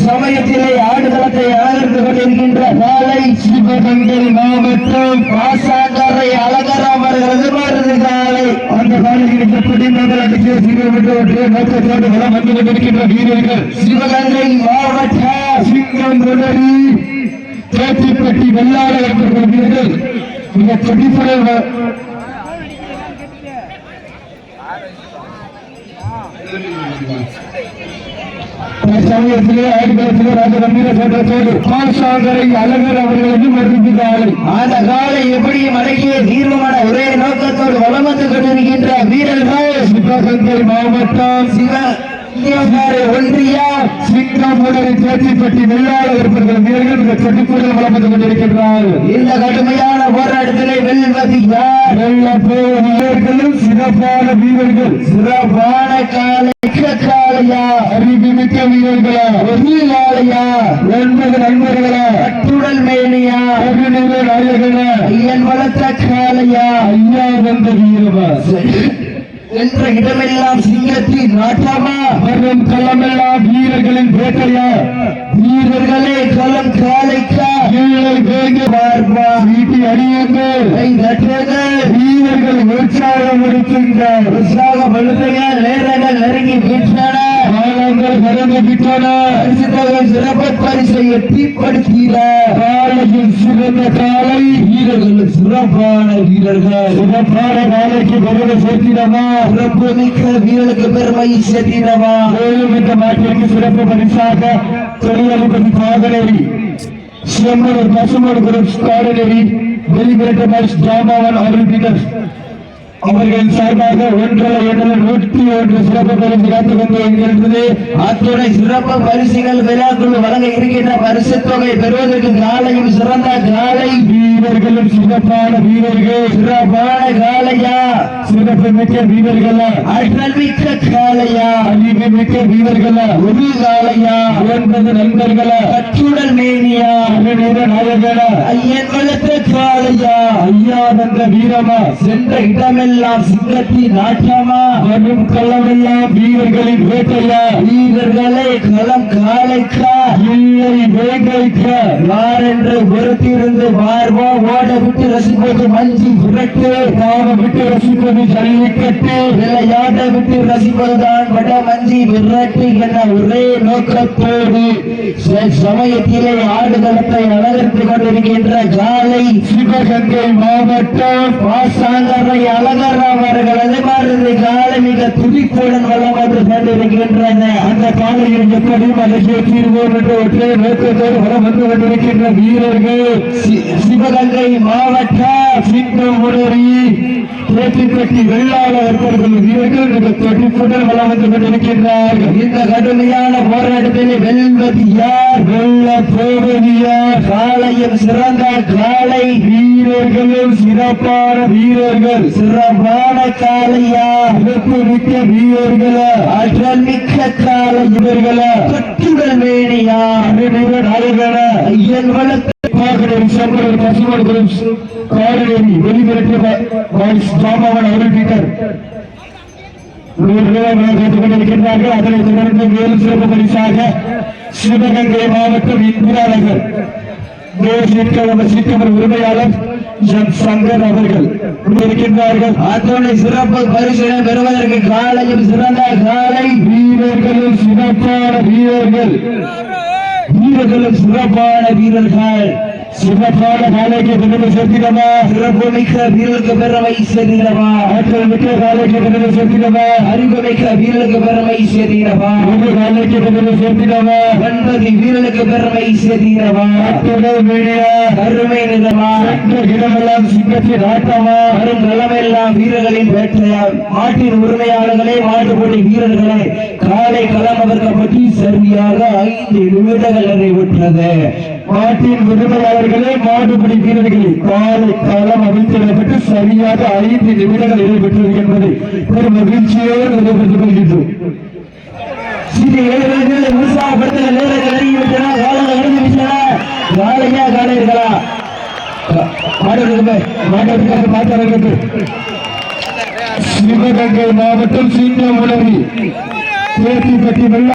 சமயத்திலே ஆடுகளத்தை அலங்கரித்துக் கொண்டிருக்கின்ற காலை சிவகங்கை மாவட்டம் பாசாங்கரை அழகர் அவர்களது மருந்து காலை. அந்த காலையில் எப்படி முதல் நோக்கத்தோடு வளம் வந்து கொண்டிருக்கின்ற வீரர்கள் சிவகங்கை மாவட்ட சிங்கம் குடரி தேத்திப்பட்டி வெள்ளாட இருக்கிற வீரர்கள். மிக துடிப்புடன் வ- சமயத்திலே ஆடுகளத்திலே ராஜகம்பீர சட்டத்தோடு பாசாங்கரை அழகர் அவர்களது மருந்து காலை அந்த காலை எப்படியும் அடக்கிய தீர்வுமான ஒரே நோக்கத்தோடு வலம் கொண்டிருக்கின்ற வீரர்கள் மாவட்டம் சிவ ஒன்றியா சிங்கமுடரை தேத்திப்பட்டி வெள்ளாட இருப்பவர்கள் வீரர்கள் வளம் வந்து கொண்டிருக்கின்றார்கள். இந்த கடுமையான போராட்டத்திலே வெல்வது யார்? வெள்ள வீரர்களும் சிறப்பான வீரர்கள். சிறப்பான காலை காலையா அறிவுமிக்க வீரர்களா? என்பது நண்பர்களா? கட்டுடல் மேனியா? அருணிக நாயகனா? ஐயன் வளர்த்த காலையா ஐயா வந்த வீரமா என்ற இடமெல்லாம் சிங்கத்தின் நாட்டமா? வரும் களமெல்லாம் வீரர்களின் வேட்டையா? வீரர்களே களம் காலைக்கா? வீட்டி தட்டுங்கள். வீரர்கள் உற்சாகம் எடுக்கின்றார் உற்சாக பழுத்தைகள் நேரங்கள் நெருங்கி விட்டன விட்டன. பரிசு தொகை சிறப்பு பரிசை எட்டிப்படுத்தினார் காலையில் சிறந்த காலை. வீரர்கள் சிறப்பான வீரர்கள். சிறப்பான காலைக்கு வருவ சேர்த்திடமா சிறப்பு மிக்க வீரர்களுக்கு பெருமை சேர்த்தினவா மேலும் இந்த நாட்டிற்கு சிறப்பு பரிசாக தொழிலதிபதி பாகனேரி செம்மன் பசுமோடு குரூப் காடனேரி வெளிவிரட்ட மேட்ச் ஜாமாவன் அவர்கள் அவர்கள் சார்பாக ஒன்றரை ஏழு நூற்றி ஒன்று சிறப்பு பரிசு காத்துக் கொண்டு வருகின்றது அத்துணை சிறப்பு பரிசுகள் விழாக்குள் வழங்க இருக்கின்ற பரிசு தொகை பெறுவதற்கு காலையும் சிறந்த காலை வீரர்களும் சிறப்பான வீரர்கள். சிறப்பான காலையா? சிறப்பு மிக்க வீரர்கள்? ஆற்றல் மிக்க காலையா? அறிவு மிக்க வீரர்கள்? ஒரு காலையா? ஒன்பது நண்பர்கள்? கட்டுடல் மேனியா? நாயகர் ஐயன் வளர்த்த காலையா? வந்த வீரமா சென்ற இடமெல்லாம் சிங்கத்தின் நாட்டமா வரும் களமெல்லாம் வீரர்களின் வேட்டையா? வீரர்களே களம் காலைக்கா. இல்லை வேங்கைக்க யார் என்று பொறுத்திருந்து பார்வோம் ஓட விட்டு ரசிப்பது மஞ்சி புரட்டு காம விட்டு ரசிப்பது ஜல்லிக்கட்டு விளையாட விட்டு ரசிப்பதுதான் வட மஞ்சி விரட்டு என ஒரே நோக்கத்தோடு சமயத்திலே ஆடுகளத்தை அலங்கரித்துக் கொண்டிருக்கின்ற காலை சிவகங்கை மாவட்டம் பாசாங்கரை அழகர் அவர்களது மருந்து காலை மிக துடிப்புடன் வளம் வந்து கொண்டிருக்கின்றன. அந்த காலையில் எப்படி மகிழ்ச்சியை தீர்வோம் என்று ஒற்றை நோக்கத்தோடு வரம் வந்து கொண்டிருக்கின்ற வீரர்கள். சிவகங்கை மாவட்ட சிங்கம் உடறி தேட்டிப்பட்டி வெள்ளாள இருப்பவர்கள் வீரர்கள் மிக துடிப்புடன் வளம் வந்து கொண்டிருக்கின்றார்கள். இந்த கடுமையான போராட்டத்தில் வெல்வது யார்? வெள்ள போவதியா காலையில் சிறந்த காலை வீரர்களும் சிறப்பான வீரர்கள். சிறப்பான காலையா சிறப்பு மிக்க வீரர்களா. ஆற்றல் மிக்க காலை இவர்களா. கட்டுடல் மேனியா. நாயகனா ஐயன் வளர்த்த அதனைத் தொடர்ந்து மேலும் சிறப்பு பரிசாக சிவகங்கை மாவட்டம் இந்திரா நகர். உரிமையாளர் என் சங்கர் அவர்கள் இருக்கின்றார்கள் அத்துணை சிறப்பு பரிசனை பெறுவதற்கு காலையும் சிறந்த காலை. வீரர்களும் சிறப்பான வீரர்கள். வீரர்களும் சிறப்பான வீரர்கள். சிறப்பான காலைக்கு பெருமை சேர்த்திடமா சிறப்பு மிக்க வீரர்களுக்கு பெருமை சேர்த்திடவா? ஆற்றல் மிக்க காலைக்கு பெருமை சேர்த்திடமா அறிவு மிக்க வீரர்களுக்கு பெருமை சேர்த்திடவா? ஒரு காலைக்கு பெருமை சேர்த்திடமா ஒன்பது வீரர்களுக்கு பெருமை சேர்த்திடவா? மீடியா கருமை நிறமா? இந்த இடமெல்லாம் சிங்கத்தின் ஆட்டமா? வரும் களமெல்லாம் வீரர்களின் வேட்டையா? மாட்டின் உரிமையாளர்களே மாட்டுப்போட்டி வீரர்களே காலை களம் அவர்க்கப்பட்டு சரியாக ஐந்து நிமிடங்கள் நிறைவுற்றது. மாட்டின் உரிமையாளர்களே மாடுபிடி வீரர்களே காலை காலம் அமைச்சரப்பட்டு சரியாக ஐந்து நிமிடங்கள் நடைபெற்றது என்பதை ஒரு மகிழ்ச்சியோடு நடைபெற்றுக் கொள்கின்றோம். உற்சாகப்படுத்த நேரங்கள் நெருங்கிவிட்டன காலங்கள் நெருங்கி விட்டன காலையா சிவகங்கை மாவட்டம் சிங்கம் உலவி சேத்திப்பட்டி வெள்ள